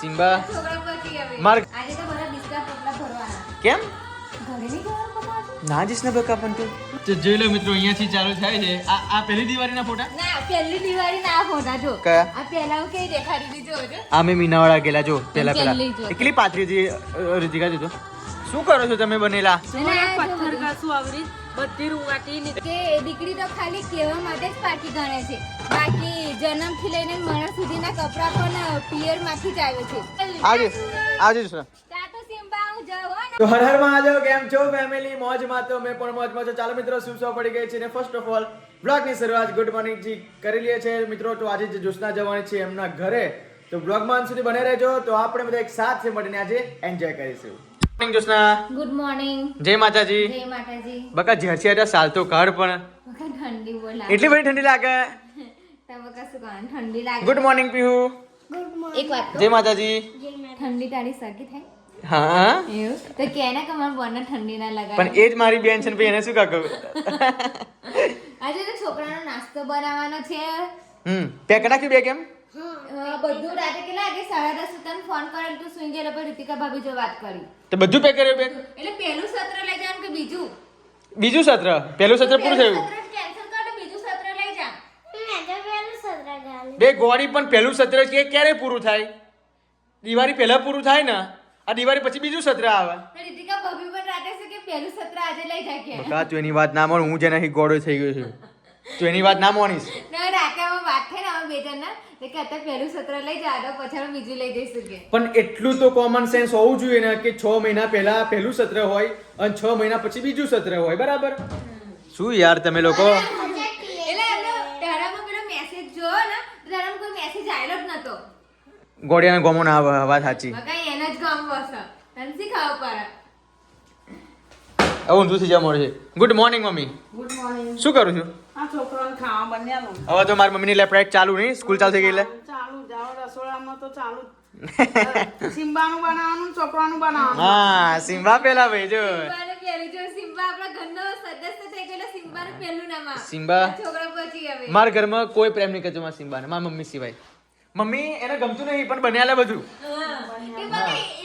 Simba. છોકરા પહોંચી ગયા માર- આજે તો બધા બિસ્કા પોટલા ભરવાના કેમ? ઘરે નહીં જવાનું ના જઈશ ને બકા પણ તું. તો જોઈ લો મિત્રો અહીંયાથી ચાલુ થાય છે. આ આ પહેલી દિવાળીના ફોટા? ના પહેલી દિવાળી ના ફોટા જો. કયા? આ પહેલા કે દેખાડી દીધો જો આ મે મીનાવાળા ગયેલા જો પહેલા પહેલા. જો. એકલી પાથરી હતી રીતિકા શું કરો છો તમે બનેલા? આ જો પથ્થર કાસુ આવરી બધી રૂવાટી ની દીકરી તો ખાલી કેવા માટે જ પાકી ગણે છે. જન્મથી લઈને મરણ સુધીના કપડા પણ પિયરમાંથી જ આવે છે. આજે આજે ને. તો હર હર મહાદેવ કેમ છો ફેમિલી મોજમાં તો મેં પણ મોજમાં છો. ચાલો મિત્રો શું શું પડી ગઈ છે ને? ફર્સ્ટ ઓફ ઓલ બ્લોગની શરૂઆત ગુડ મોર્નિંગ જી કરી લઈએ છે મિત્રો તો આજે જે જોશના જવાની છે એમના ઘરે તો બ્લોગમાં અંત સુધી બને રહેજો. તો આપણે બધા એક સાથે મળીને આજે એન્જોય કરીશું. મોર્નિંગ જોશના ગુડ મોર્નિંગ જય માતાજી. જય માતાજી. બકા જ્યાં હતા સાલ તો કાઢ પણ. ઠંડી બોલા એટલી બધી ઠંડી લાગે? ગુડ મોર્નિંગ પીહુ એક વાત જય માતાજી. ઠંડી તારી સગી થાય? હા. એવું? તો કે ને ઠંડી ના પણ એ જ મારી બેન છે ને એને શું કાકું આજે તો છોકરાનો નાસ્તો બનાવવાનો છે. હમ. પેક નાખ્યું બે કેમ બધું રાતે કેટલા વાગે? સાડા દસ તને ફોન કરેલ તું સુઈ ગયેલો રીતિકા ભાભી જો વાત કરી. તો બધું પેક કર્યું બેન? એટલે પહેલું સત્ર લઈ જવાનું કે બીજું? બીજું સત્ર. પહેલું સત્ર પૂરું થયું પહેલું સત્ર cancel કર તો બીજું સત્ર લઈ જા બે ગોળી પણ પહેલું સત્ર કે ક્યારે પૂરું થાય? દિવાળી પહેલા પૂરું થાય ને? આ દિવાળી પછી બીજું સત્ર આવે. તો રીતિકા ભાભી પણ રાતે છે કે પહેલું સત્ર આજે લઈ જા કે બકા તું એની વાત ના માણ હું જેના ગોળો થઈ ગયો છું. તું એની વાત ના માણીશ ના રાતે અમે વાત થઈ ને અમે બે જણના. તો કે અત્યારે પહેલું સત્ર લઈ જા તો પછી અમે બીજું લઈ જઈશું કે. પણ એટલું તો કોમન સેન્સ હોવું જોઈએ ને કે છ મહિના પહેલા પહેલું સત્ર હોય અને છ મહિના પછી બીજું સત્ર હોય બરાબર? શું યાર તમે લોકો? મેસેજ આવેલો જ નતો. ગોડિયાને ગોમો ના વાત સાચી. કઈ એને જ ગમ બસ તને શી ખાવ પડે? ઊંધું થઈ જવા છે good morning mummy. Good morning શું કરું છું? આ છોકરાને ખાવા બન્યા હવે તો મારી મમ્મીની લેફ્ટ ચાલુ નહીં? સ્કૂલ ચાલુ થઈ ગઈ એટલે? ચાલુ જાઓ રસોડામાં તો ચાલુ સિમ્બાનું બનાવવાનું છોકરાનું બનાવવાનું? હા સિમ્બા પેલા ભાઈ જો. સિમ્બાને પહેલું જો સિમ્બા આપણા ઘરનો સદસ્ય થઈ ગયેલો સિમ્બાનું પહેલું નામ આ. સિમ્બા? છોકરો પહોંચી ગયા મારા ઘરમાં કોઈ પ્રેમ નહીં કરતો મારા સિમ્બાને મારા મમ્મી સિવાય. મમ્મી એને ગમતું નહીં પણ બન્યા બધું.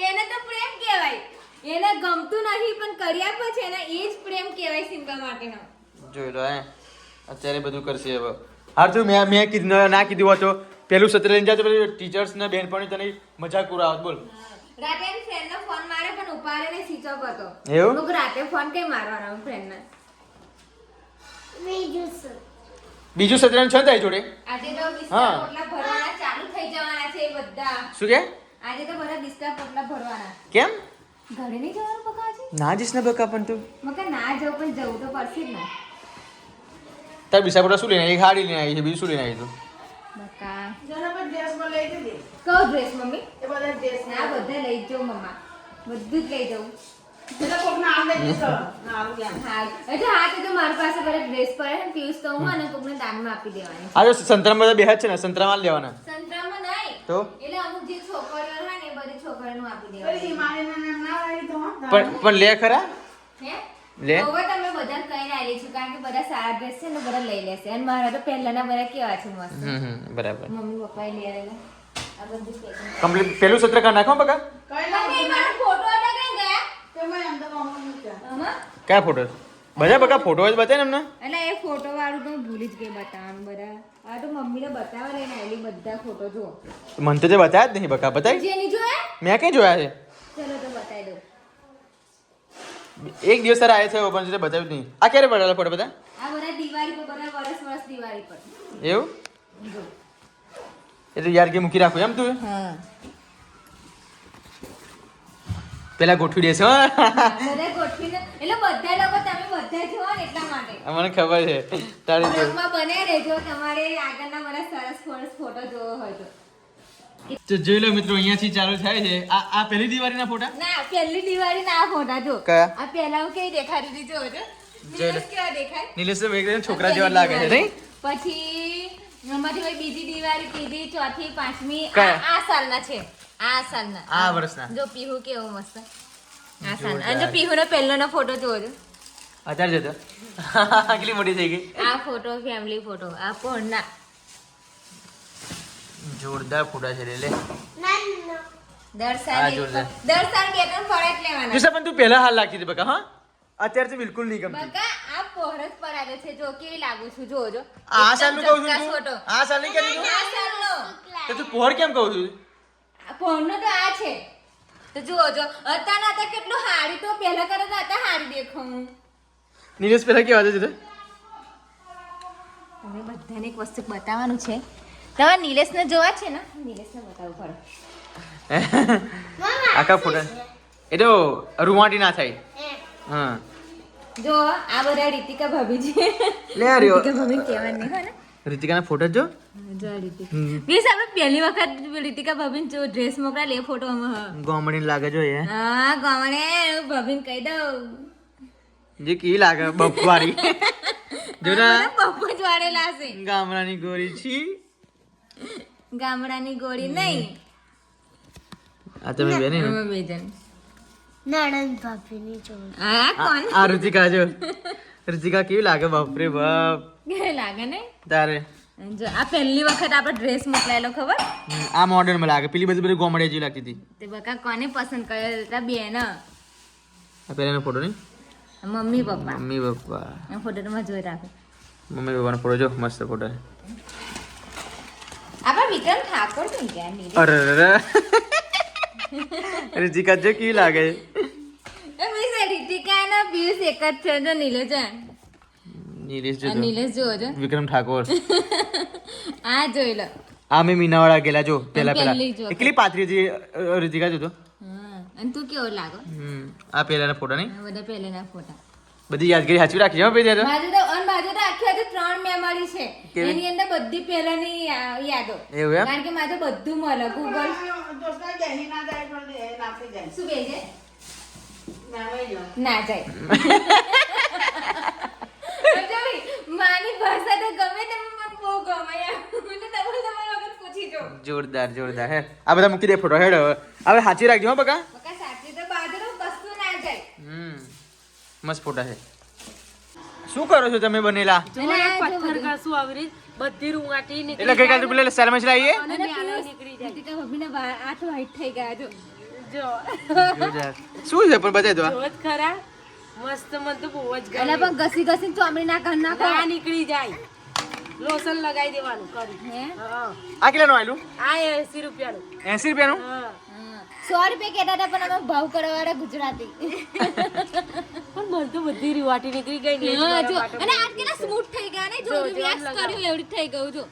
એને તો પ્રેમ કહેવાય. એને ગમતું નહીં પણ કર્યા પછી એને એ જ પ્રેમ કહેવાય સિમ્બા માટેનો. જોઈ લો હે. અત્યારે બધું કરશે હવે. હાર તું મેં મેં કીધું ના કીધું હતો પેલું સત્ર લઈને જાય તો ટીચર્સ ને બહેનપણી તને મજાક ઉડાવત બોલ. રાતે એની ફ્રેન્ડનો ફોન મારે પણ ઉપાડે નહીં સ્વિચ ઓફ હતો. એવું? હું રાતે ફોન કે મારવાનો ફ્રેન્ડને બીજું સત્ર છે તારી જોડે? આજે તો હા. પોટલા ભરવાના ચાલુ થઈ જવાના છે એ બધા. શું કે? આજે તો બધા બિસ્તા પોટલા ભરવાના. કેમ? ઘરે નહીં જવાનું બકા આજે? ના જઈશ ને બકા પણ તું? મકા ના જવું પણ જવું તો પડશે જ ને. તાર બિસાપુરા શું લઈને આવી? એક હાડી લઈને આવી છે બીજું શું લઈને આવી તું? બકા જરા પણ ડ્રેસમાં લઈ જજે. કયો ડ્રેસ મમ્મી? એ બધા ડ્રેસ ના. બધા લઈ જો જાઉં મમ્મા. બધું જ લઈ જાઉં. બધા કોક નામ લઈ જશો નામ એમ હા એટલે હા તે તો મારી પાસે બધા ડ્રેસ પડે છે પીસ તો હું અને કોકને દાનમાં આપી દેવાની. આ જો સંતરામ બધા બેહદ છે ને સંતરામાં લેવાના. સંતરામાં નહીં. તો? એટલે અમુક જે છોકરીઓ હોય ને બધી છોકરીઓનું આપી દેવાની. ના હા. પણ પણ લે ખરા. હે? લે? હવે તમે બધા કઈ આલી છો કારણ કે બધા સારા ડ્રેસ છે ને બધા લઈ લેશે. અને મારા તો પહેલાના બધા કેવા છે મસ્ત. બરાબર. મમ્મી પપ્પાએ લઈ આવેલા. આ બધું packing. કમ્પ્લીટ પેલું સત્ર કા નાખો બકા. કઈ મારો ફોટો હતા કઈ ગયા? તે મેં અંદર આમાં મૂક્યા. કયા ફોટો બધા બકા ફોટો જ બતાવે ને એમને એટલે એ ફોટો વાળું તો હું ભૂલી જ ગઈ બતાવવાનું બધા. આ તો મમ્મીને બતાવવા લઈને આવેલી બધા ફોટો જો. મને તો જે બતાવ્યા જ નહીં બકા બતાવી જેની જોયા? મેં કઈ જોયા છે? ચલો તો બતાવી દઉં. એક દિવસ તારા આવ્યા છે ઓપન છે બતાવ્યું નહીં. આ ક્યારે પડેલા ફોટો બધા? આ બધા દિવાળી પર બધા વર્ષ વર્ષ દિવાળી પર. એવું? એટલે યાર કે મૂકી રાખું એમ તું? હા. પેલા ગોઠવી દેશે હો બધા ગોઠવીને એટલે બધા લોકો તમે બધા છો ને એટલા માટે. મને ખબર છે. તારી બને રહેજો તમારે આગળના સરસ સરસ ફોટો જોવો હોય તો. તો જોઈ લો મિત્રો અહીંયાથી ચાલુ થાય છે. આ આ પહેલી દિવાળીના ફોટા? ના પહેલી દિવાળી ના ફોટા જો. આ પહેલા હું કઈ દેખાડી દીધો હતો નીલેશ કેવા દેખાય? નીલેશ તો એકદમ છોકરા જેવા લાગે છે નહીં? પછી અમારી કોઈ બીજી દિવાળી ત્રીજી ચોથી પાંચમી. આ સાલના છે. આ સાલના. આ વર્ષના. જો પીહુ કેવો મસ્ત. આ સાલ અને જો પીહુ પહેલોનો પહેલો નો ફોટો જોજો અત્યારે જતો. કેટલી મોટી થઈ ગઈ? આ ફોટો ફેમિલી ફોટો. આ પોણના. જોરદાર ફોટા છે લે લે. જ તું પહેલા હાલ લાગતી હતી બકા હા? અત્યારે તો બિલકુલ નહીં ગમતી. બકા આ પોહરત પર આવે છે. જો કેવી લાગુ છું જોજો આ સાલનું કહું છું ચક્કાસ તું? કરી તું? આ સાલનો. તો તું પોહર કેમ કહું છું? આ પોહરનો તો આ છે. તો જુઓ જો. અત્યારના હતા કેટલું હારી તો પહેલા કરતા હતા હારી દેખો હું. પહેલા કેવા છે તમે બધાને એક વસ્તુ બતાવવાનું છે. તમારે નિલેશને જોવા છે ને? નિલેશને બતાવવું પડે. આખા ફોટા. એ તો રૂવાટી ના થાય. હા. જો આ બધા રીતિકા ભાભી છે લે આ રહ્યો. રીતિકા ભાભી કહેવાનું હો ને? રીતિકાના ફોટા જો જો. આ રીતિકા. હમ. આપણે પહેલી વખત રીતિકા ભાભીને જો ડ્રેસ મોકલા લે ફોટો આમાં ગોમડી લાગે જો એ. હા ગમણે ભાભીને કહી દઉં. જે કી લાગે બફવારી જો ના બપો જ વાળેલા છે ગામડાની ગોરી છી. ગામડાની ગોળી નહીં. આ તમે બેન? અમે બે જણ. નાણંદ ભાભીની જોડે. આ કોણ? આ રુચિકા જો. રુચિકા કેવી લાગે બાપરે બાપ? કે લાગે ને તારે? જો આ પહેલી વખત આપણે ડ્રેસ મોકલાયેલો ખબર? આ મોડર્નમાં લાગે. પેલી બધી બધી ગોમડે જેવી લાગતી હતી. તે બકા કોને પસંદ કર્યો? હતા બેન. આ પહેલાનો ફોટો નહીં? Mummy papa. Mummy papa. આ ફોટો તમે જોઈ રાખો. મમ્મી પપ્પાનો ફોટો જો મસ્ત ફોટો છે. આપણા વિક્રમ ઠાકોર તો ગયા અરે અરે જો કેવી લાગે? એ મીસ રીતિકા અને પિયુષ એક જ છે જો નીલેશ છે નીલેશ જો. નીલેશ જો. છો વિક્રમ ઠાકોર. આ જોઈ લો. આ મેં મીનાવાળા ગયેલા જો પેલા પેલા એકલી જો. જે હતી જો તો અને તું કેવો લાગો? હમ, આ પેલાના ફોટા નહીં બધા પહેલેના ફોટા. બધી યાદગીરી સાચવી રાખી છે ભાઈ તો? અન બાજુ તો આખી આજે ત્રણ મેમરી છે. એની અંદર બધી પહેલાની યાદો. એવું એમ? કારણ કે મારે તો બધું મળે ગૂગલ દોસ્તા બેહી ના જાય પણ એ નાખી જાય. શું કહે ના વઈ જો ના જાય. માની ભાષા તો ગમે બહુ મને પૂછી જો જોરદાર જોરદાર હે. આ બધા મૂકી દે ફોટો હેડ હવે. સાચી રાખજો હો બકા. બકા સાચી તો બાજુ કશું ના જાય. હમ. મસ્ત ફોટા છે. શું કરો છો તમે બનેલા? પથ્થર બધું. આવી રીત બધી રૂંગાટી નીકળી એટલે ગઈકાલે પેલા સેલમેચ લાવીએ અને પિયુષ, રીતિકા ભાભીના વા- હાથ થઈ ગયા જો. જો. શું છે પણ બતાવી દો આ. ખરા. મસ્ત મન તો બહુ જ ગમે. પણ ઘસી ઘસીને ચોમડી ના કર નીકળી જાય. લોશન લગાવી દેવાનું કરી. હે? આ કેટલાનું આ રૂપિયાનું. એસી રૂપિયાનું? હા. સો રૂપિયા કહેતા હતા પણ અમે ભાવ કરવા વાળા ગુજરાતી. પણ તો બધી રીવાટી નીકળી ગઈ ને હા, જો અને આ કેટલા સ્મૂથ થઈ ગયા ને? જો લગાવો. કર્યું એવડી થઈ ગયું જો.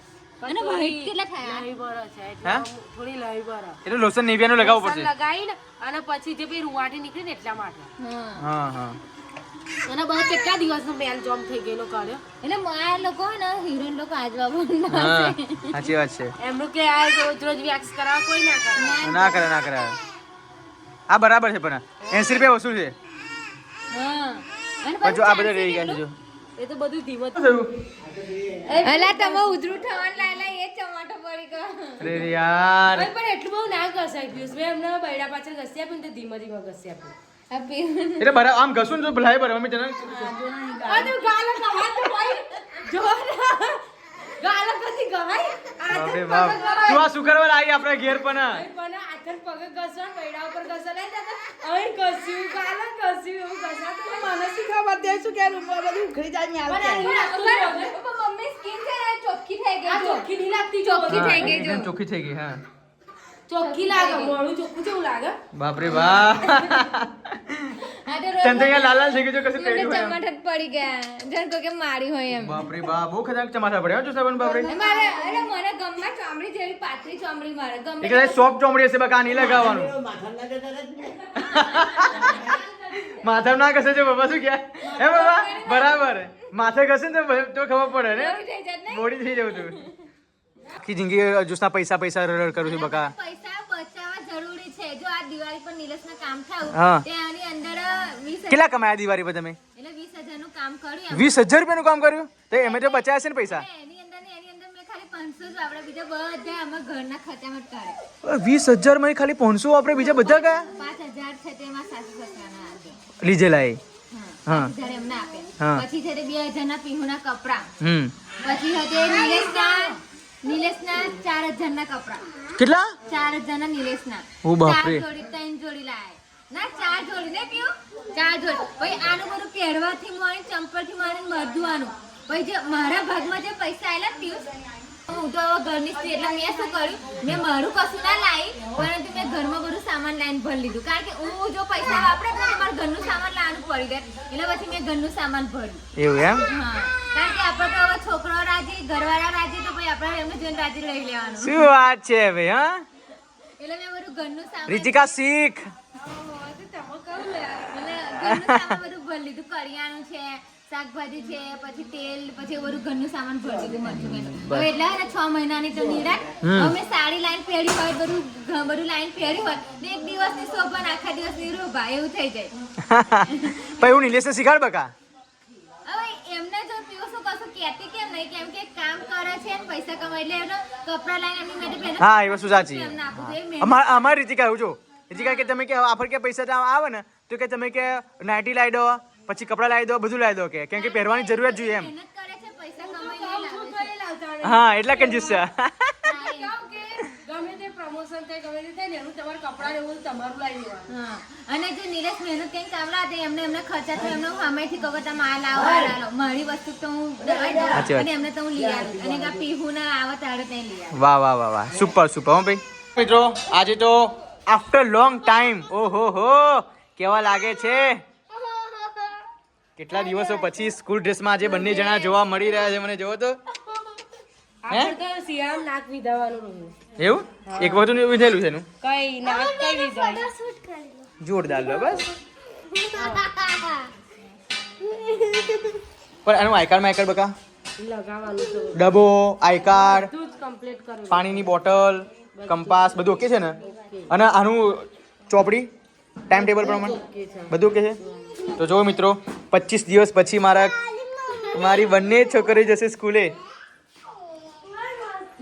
અને થોડી કેટલા થયા? લાઈ બરો છે એટલે થોડી લાઈ બરો એટલે લોશન નેવિયાનું લગાવવું પડશે. લગાવીને અને પછી જે પેલી રૂવાટી નીકળી ને એટલા માટે. હા. હા હા. અને બહુ કેટલા દિવસનો મેલ જોમ થઈ ગયેલો કર્યો. એટલે મારા લોકો ને હિરોઈન લોકો આજવા પણ હા સાચી વાત છે. એમનું કે આ રોજ રોજ વેક્સ કરાવવા કોઈ ના કરે ના કરે ના કરે આ બરાબર છે પણ. એસી રૂપિયા વસૂલ છે. હા. પણ જો આ બધા રહી ગયા છે જો. એ તો બધું ધીમો અલા તમે ઉધરું થવાનું લાયલા એ જ પડી ગયો. અરે યાર. પણ એટલું બહુ ના ઘસાય પિયુષ મેં એમને બૈડા પાછળ ઘસી આપ્યું તે ધીમે ધીમે ઘસી આપ્યું એટલે બરાબર આમ ઘસું ને તો બરાબર અમે તને? આ તો ગાલો ગવાય તો ભાઈ. જો ગાલો કદી ગવાય. બાપરે બાપ. તું આ શું કરવા આવી આપણે ઘેર પણ. પણ આખર પગ ઘસવા બૈડા ઉપર ઘસવા લઈ જતા અહીં ઘસ્યું ગાલો ઘસ્યું. એવું ઘસાતું મને શી શું કે બધું ઉખડી જાય મમ્મી સ્કિન છે ને ચોખ્ખી થઈ ગઈ જો. ચોખ્ખી નહીં લાગતી ચોખ્ખી થઈ ગઈ જો. ચોખ્ખી થઈ ગઈ હા. ચોખ્ખી લાગે. મોળું ચોખ્ખું જેવું લાગે. બાપરે બાપ અહીંયા લાલ લાલ થઈ ગયું કશું પેડ્યું હોય એમ. પડી ગયા. જાણ કે મારી હોય એમ. બાપરે બાપ બહુ ખતરનાક પડ્યા બાપરે. મારે અરે મને ગમમાં ચામડી જેવી પાતળી ચામડી મારે. ગમે સોફ્ટ ચોમડી હશે બકા નહીં લગાવવાનું. માથા ના ઘસે છે બાબા શું ક્યાં હે બાબા? બરાબર. માથે ઘસે ને તો ખબર પડે ને? મોટી થઈ બોડી થઈ જવું તું. આખી જિંદગી જોસના પૈસા પૈસા રડ કરું છું બકા. પૈસા બચાવવા જરૂરી છે. જો આ દિવાળી પર નીલેશના કામ હા. થયું ત્યાંની અંદર વીસ હજાર કેટલા કમાયા દિવાળી પર તમે? એટલે વીસ હજારનું કામ કર્યું એમ. વીસ હજાર રૂપિયાનું કામ કર્યું? તો એમે તો બચાયા છે ને પૈસા? ને વીસ હજારમાં ખાલી પાંચસો આપણે બીજા બધા ગયા પાંચ હજાર છે તેમાં સાસુ સસરાના. આપે લીધેલા એ. હા. હા. પછી છે બે હજારના પીહુના કપડા. હમ. પછી હતી નિલેશના નિલેશના ચાર હજારના કપડા. કેટલા? ચાર હજારના નિલેશના. ઓ બાપરે. જોડી ત્રણ જોડી લાયા. ના ચાર જોડી ને પીયું. ચાર જોડી. પછી આનું બધું પહેરવાથી માંડી ચંપલથી બધું આનું. પછી જે મારા ભાગમાં જે પૈસા આયેલા પીયું હું તો ઘરની સ્ત્રી એટલે મેં શું કર્યું? મેં મારું કશું ના લાવી પરંતુ ઘરમાં બધું સામાન લાઈન ભરી લીધું. કારણ કે હું જો પૈસા વાપરે તો મારે ઘરનું સામાન લાવવાનું પડી જાય એટલે પછી મેં ઘરનું સામાન ભર્યું. એવું એમ? હા. કારણ કે આપણે તો હવે છોકરો રાજી ઘરવાળા રાજી તો પછી આપણે એમને જોઈને રાજી લઈ લેવાનું. શું વાત છે ભાઈ હા? એટલે મેં બધું ઘરનું સામાન રીતિકા શીખ. એટલે ઘરનું સામાન બધું ભરી લીધું. કરિયાણું છે શાકભાજી છે પછી તેલ પછી બધું ઘરનું સામાન ભરી દીધું મરચું હવે એટલે ને છ મહિનાની તો નિરાત હવે સાડી લાઈન પહેરી હોય બધું બધું લાઈન પહેરી હોય ને એક દિવસની શોભા આખા દિવસની રોભા એવું થઈ જાય. પછી હું નિલેશને શીખાડ બકા? હવે એમને જો પીવું કશું કહેતી કેમ નહીં કેમ કે કામ કરે છે ને પૈસા કમાય એટલે એમનો કપડા લાઈન એમની માટે પહેરે. હા એ વસ્તુ સાચી. અમાર અમાર રીતિકા જો. રીતિકા કે તમે કે આફર કે પૈસા આવે ને? તો કે તમે કે નાઇટી લાઈ દો પછી કપડાં લાવી દો બધું લાવી દો કે. કેમ કે પહેરવાની જરૂરિયાત જોઈએ એમ. છે પૈસા કમાઈને લાવે છે હા એટલા કંજૂસ છે એમ. કે ગમે પ્રમોશન થાય ગમે તે થાય ને એનું તમારે કપડા એવું તમારું લાવી દેવાનું. હા. અને જો નીરજ મહેનત કઈ કામ લાગે એમને એમને ખર્ચા થયો એમને સામેથી કહું તમે આ લાવો આ લાવો મારી વસ્તુ તો હું દવાઈ દઉં અને એમને તો હું લઈ આવું અને કાં પીવું ના આવે તારે ત્યાં લઈ આવું. વાહ વાહ વાહ વાહ. Super super. હો ભાઈ. મિત્રો આજે તો આફ્ટર લોંગ ટાઈમ ઓહો હો. કેવા લાગે છે? કેટલા દિવસો પછી સ્કૂલ ડ્રેસમાં આજે બંને જણા જોવા મળી રહ્યા છે મને જોવો તો. એવું. એક વખત વિધેલું છે એનું? કઈ નાક કઈ જોરદાર લો બસ. પણ એનું આઈ કાર્ડ માય કાર્ડ બકા? ડબો છે આઈ કાર્ડ પાણીની બોટલ કંપાસ બધું ઓકે છે ને? અને આનું ચોપડી ટાઈમ ટેબલ પ્રમાણે? બધું ઓકે છે? તો જો મિત્રો પચીસ દિવસ પછી મારા મારી બંને છોકરી જશે સ્કૂલે.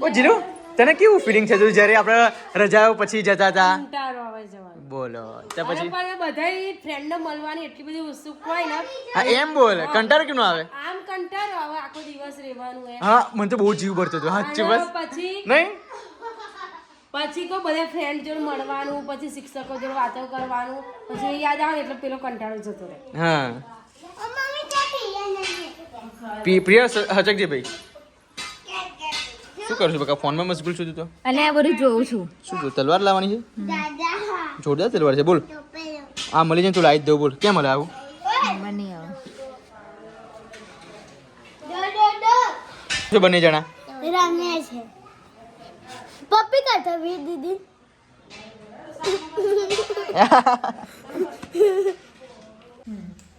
ઓ જીરો તને કેવું ફિલિંગ છે? જો જ્યારે આપણે રજાઓ પછી જતા હતા. બોલો તો પછી બધા ફ્રેન્ડને મળવાની એટલી બધી ઉત્સુક હોય ને. હા એમ બોલ કંટાળો કેમ આવે? આમ કંટાળો આવે આખો દિવસ રહેવાનું હા મને તો બહુ જીવ ભરતો હતો. બસ પછી નહીં? પછી કોઈ બધા ફ્રેન્ડ જોડે મળવાનું પછી શિક્ષકો જોડે વાતો કરવાનું પછી યાદ આવે ને એટલે પેલો કંટાળો જતો રહે. હા. પ્રિયા ક્યાં પી- પ્રિય સ- હચકજી ભાઈ. શું કરું છું? બકા ફોનમાં મશગુલ છું તું તો? અને આ બધું જોઉં છું. શું જો તલવાર લાવવાની છે? જોરદાર તલવાર છે. બોલ. આ મળી જાય તું લાવી જ દઉં. બોલ. કેમ મળે આવું? મને આવો. બંને જણા. રમે છે. પપ્પી કરતો વી દીદી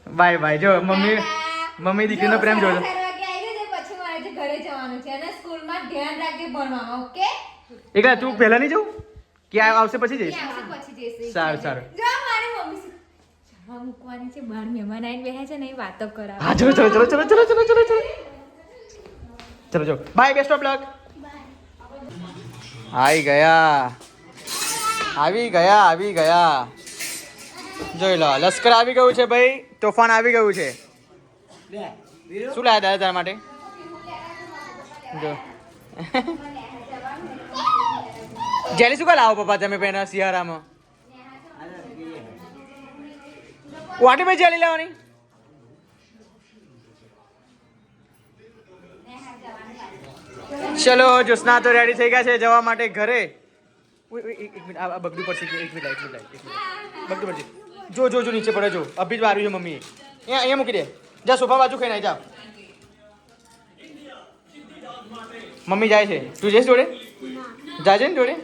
બાય બાય. જો મમ્મી મમ્મી દીકરીનો પ્રેમ જોજો. પછી મારે જે ઘરે જવાનું છે અને સ્કૂલમાં ધ્યાન રાખજે ભણવામાં ઓકે? એકલા તું પહેલા નહીં જવું કે આવશે પછી જઈશ? સારું સારું. જો મારી મમ્મી શું- ચા મૂકવાની છે બહાર મહેમાન આવીને બેઠા છે ને એ વાતો કરાવે. હા ચલો ચલો ચલો ચલો ચલો ચલો ચલો ચલો. ચલો જો. Bye best of luck. આવી ગયા. આવી ગયા આવી ગયા. જોઈ લો, લશ્કર આવી ગયું છે ભાઈ, તોફાન આવી ગયું છે. શું લાયા દાદા તારા માટે? જો. જેલી શું કા લાવો પપ્પા તમે પેલા શિયાળામાં? વાટી ભાઈ જેલી લાવવાની? ચલો જ્યોત્સના તો રેડી થઈ ગયા છે જવા માટે ઘરે. એક મિનિટ આ બગડું પડશે એક મિનિટ એક મિનિટ એક મિનિટ બગડું પડશે. જો જો જો નીચે પડે જો. અભી જ વાર્યું છે મમ્મીએ. અહીંયા અહીંયા મૂકી દે. જા સોફા બાજુ ખાઈને આવી જા. મમ્મી જાય છે. તું જઈશ જોડે? જાજે ને જોડે?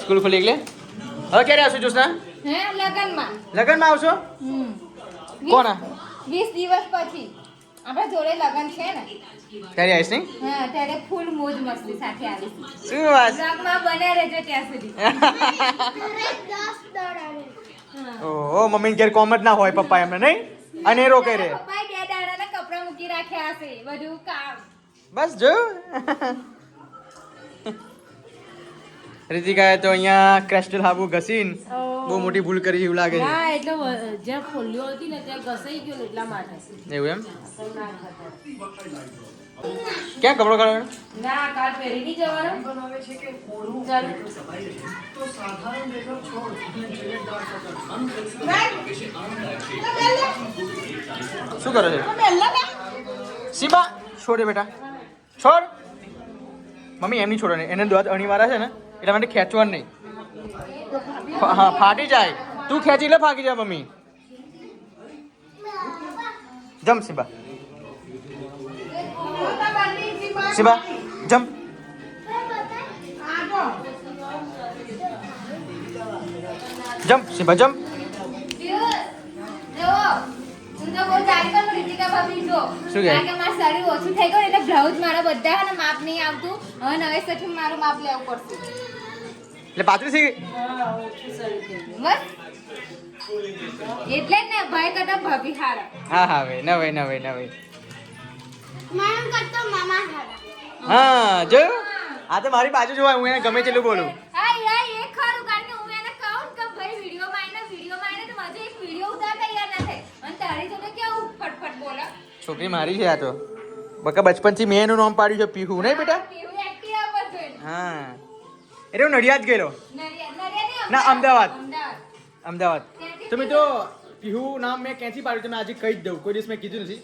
સ્કૂલ ખોલી એટલે હવે ક્યારે આવશો જોસના લગનમાં. લગ્નમાં આવશો? કોના? વીસ દિવસ પછી. આપણા જોડે લગન છે ને. ત્યારે આવીશ નહીં? હા ત્યારે ફૂલ મોજ મસ્તી સાથે આવીશ. શું વાત? બ્લોગમાં બને રહેજો ત્યાં સુધી. ઓહો મમ્મી ઘેર કોમ જ ના હોય પપ્પા એમને નહીં? અને રોકે રે. પપ્પાએ બે દાડાના કપડા મૂકી રાખ્યા હશે બધું કામ. બસ જો. રીતિકાએ તો અહીંયા ક્રેસ્ટલ હાબુ ઘસીન. બહુ મોટી ભૂલ કરી એવું લાગે છે. ના એટલે જ્યાં ફોલ્લીઓ હતી ને ત્યાં ઘસાઈ ગયો એટલા માટે. એવું એમ? તો. ક્યાં કપડો કાઢવાનો? ના કાલ પહેરી નહીં જવાનું. ચાલ. શું કરે છે? શિબા છોડે બેટા. છોડ. મમ્મી એમ છોડો નહીં. એને દોત અણીવાળા છે ને એટલા માટે ખેંચવાનું નહીં. હા, ફાટી જાય. તું ખેંચી લે ફાકી જાય મમ્મી. જમ શિબા શિબા જમ. જમ શિબા જમ. શું કે મારું ઓછું થઈ ગયું એટલે મારા બધા માપ નહીં આવતું. હવે નવેસરથી મારું માપ લેવું પડશે. એટલે બસ. એટલે ને ભાઈ કરતા ભાભી હારા. હા હા ભાઈ નવે નવે નવાઈ મારા કરતો મામા હારા. હા જોયું? આ તો મારી બાજુ જોવાય હું એને ગમે તેટલું બોલું. હા યાર એ ખરું કારણ કે હું એને કહું કે ભાઈ વીડિયો માં આવીને વીડિયો તો મજે એક વીડિયો ઉતાર તૈયાર ના થાય. અને તારી જોડે કેવું ફટફટ બોલે? છોકરી મારી છે આ તો. બકા બચપનથી મેં એનું નામ પાડ્યું છે પીહુ નહીં બેટા? પીહુ એક્ટિવા પર જોઈને. હા. એટલે હું નડિયાદ ગયેલો. ના, અમદાવાદ. અમદાવાદ. તો મિત્રો પીહુ નામ મેં ક્યાંથી પાડ્યું તમે આજે કહી જ દઉં. કોઈ દિવસ મેં કીધું નથી.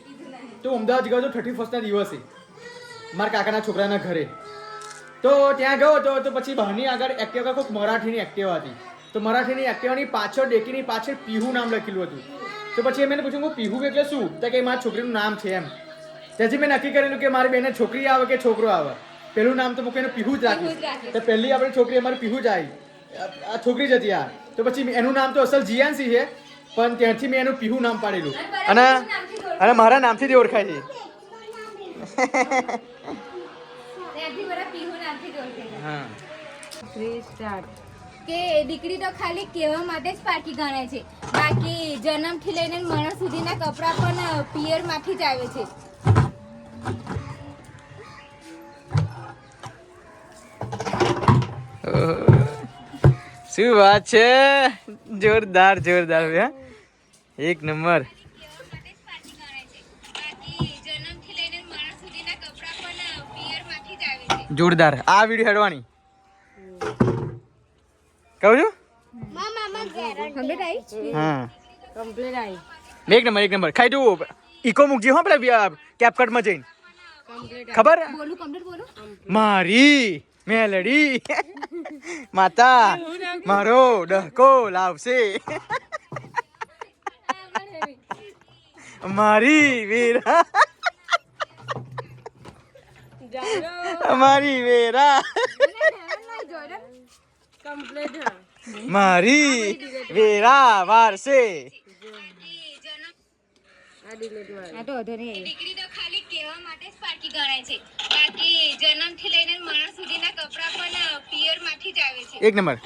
તો અમદાવાદ ગયો તો થર્ટી ફર્સ્ટના દિવસે મારા કાકાના છોકરાના ઘરે. તો ત્યાં ગયો હતો તો પછી બહારની આગળ એક્ટિવા કોઈક મરાઠીની એક્ટિવા હતી. તો મરાઠીની એક્ટિવાની પાછળ ડેકીની પાછળ પીહુ નામ લખેલું હતું. તો પછી મેં પૂછ્યું હું પીહુ એટલે શું? તો કે મારા છોકરીનું નામ છે એમ. ત્યાંથી મેં નક્કી કરેલું કે મારી બેને છોકરી આવે કે છોકરો આવે. પહેલું નામ તો મૂકે એને પીહુ જ રાખ્યું. તો પહેલી આપણી છોકરી અમારી પીહુ જ આવી આ- છોકરી જ હતી આ. તો પછી એનું નામ તો અસલ જીયાનસી છે પણ ત્યાંથી મેં એનું પીહુ નામ પાડેલું. અને અને મારા નામથી જ ઓળખાય છે. કે દીકરી તો ખાલી કહેવા માટે જ પાકી ગણાય છે. બાકી જન્મથી લઈને મરણ સુધીના કપડાં પણ પિયરમાંથી જ આવે છે. શું વાત છે? જોરદાર જોરદાર હે. એક નંબર. જોરદાર. આ વીડિયો હેડવાની. કહું છું? હા. એક નંબર એક નંબર. ખાઈ તું ઇકો મૂકજી હો પેલા કેપકટમાં જઈને. ખબર? મારી મેલડી. માતા મારો ડહકો લાવશે. મારી વેરા. મારી વેરા. મારી વેરા વારસે આ ડિલીટ વાળી આ તો વધુ નહીં આવી. તો ખાલી કહેવા માટે જ પારકી ગણાય છે. બાકી જન્મથી લઈને મરણ સુધીના કપડાં પણ પિયરમાંથી જ આવે છે. એક નંબર.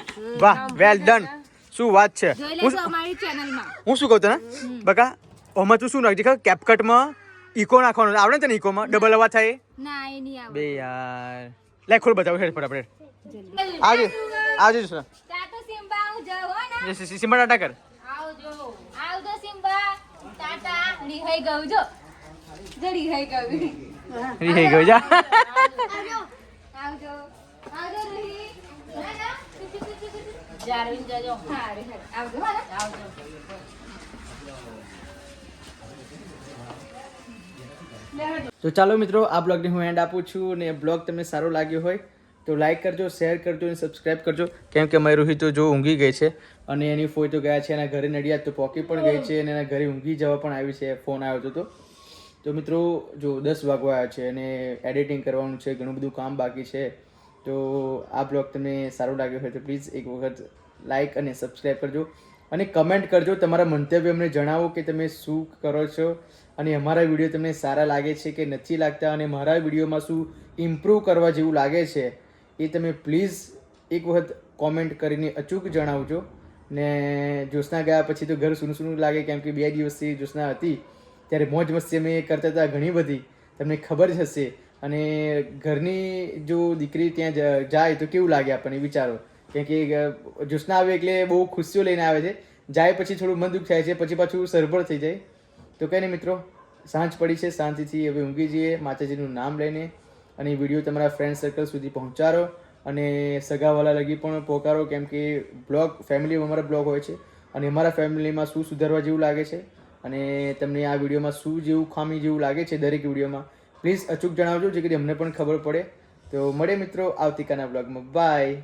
વાહ વેલ ડન શું વાત છે? હું અમારી ચેનલમાં હું શું કહું તને? બકા ઓમાં તું શું નાખજે ખબર? કેપકટમાં ઇકો નાખવાનો. આવડે ને તને ઇકોમાં ડબલ અવાજ થાય ના એ નહીં આવે બે યાર. લે ખોલ બતાવો હેડ ફટાફટ આપણે આવજે જસરા તા તો સિમ્બા હું જાઉં હો ને. સિમ્બા ટાટા કર. આવજો આવજો ટાટા રિહાઈ ગયું જો. જો રિહાઈ ગયું. જા. આવજો. આવજો. રૂહી ના ના. જારવીન જજો. હા આવજો આવજો. તો ચાલો મિત્રો આ બ્લોગને હું એન્ડ આપું છું અને બ્લોગ તમને સારો લાગ્યો હોય તો લાઈક કરજો શેર કરજો અને સબસ્ક્રાઈબ કરજો. કેમ કે મારી રોહિત તો જો ઊંઘી ગઈ છે અને એની ફોઈ તો ગયા છે, એના ઘરે નડિયાદ તો પોકી પણ ગઈ છે અને એના ઘરે ઊંઘી જવા પણ આવી છે, ફોન આવ્યો હતો તો. મિત્રો, જો દસ વાગવા આવ્યા છે અને એડિટિંગ કરવાનું છે, ઘણું બધું કામ બાકી છે, તો આ બ્લોગ તમને સારું લાગ્યો હોય તો પ્લીઝ એક વખત લાઈક અને સબસ્ક્રાઈબ કરજો. અને કમેન્ટ કરજો, તમારા મંતવ્ય અમને જણાવો કે તમે શું કરો છો અને અમારા વીડિયો તમને સારા લાગે છે કે નથી લાગતા અને મારા વિડીયોમાં શું ઇમ્પ્રૂવ કરવા જેવું લાગે છે. એ તમે પ્લીઝ એક વખત કોમેન્ટ કરીને અચૂક જણાવજો. ને જ્યોત્સના ગયા પછી તો ઘર સૂનું સૂનું લાગે કેમ કે બે દિવસથી જ્યોત્સના હતી. ત્યારે મોજ મસ્તી અમે કરતા હતા ઘણી બધી. તમને ખબર જ હશે. અને ઘરની જો દીકરી ત્યાં જાય તો કેવું લાગે આપણને વિચારો? કેમ કે જ્યોત્સના આવે એટલે બહુ ખુશીઓ લઈને આવે છે. જાય પછી થોડું મન દુઃખ થાય છે, પછી પાછું સરભર થઈ જાય. તો કંઈ નહીં મિત્રો, સાંજ પડી છે, શાંતિથી હવે ઊંઘી જઈએ, માતાજીનું નામ લઈને. અને વીડિયો તમારા ફ્રેન્ડ સર્કલ સુધી પહોંચાડો. અને સગાવાલા લગી પણ પહોંચાડો કેમ કે બ્લોગ ફેમિલી અમારા બ્લોગ હોય છે. અને અમારા ફેમિલીમાં શું સુધારવા જેવું લાગે છે? અને તમને આ વિડીયોમાં શું જેવું ખામી જેવું લાગે છે દરેક વિડીયોમાં? પ્લીઝ અચૂક જણાવજો, જેથી અમને પણ ખબર પડે. તો મળે મિત્રો આવતીકાલના બ્લોગમાં. બાય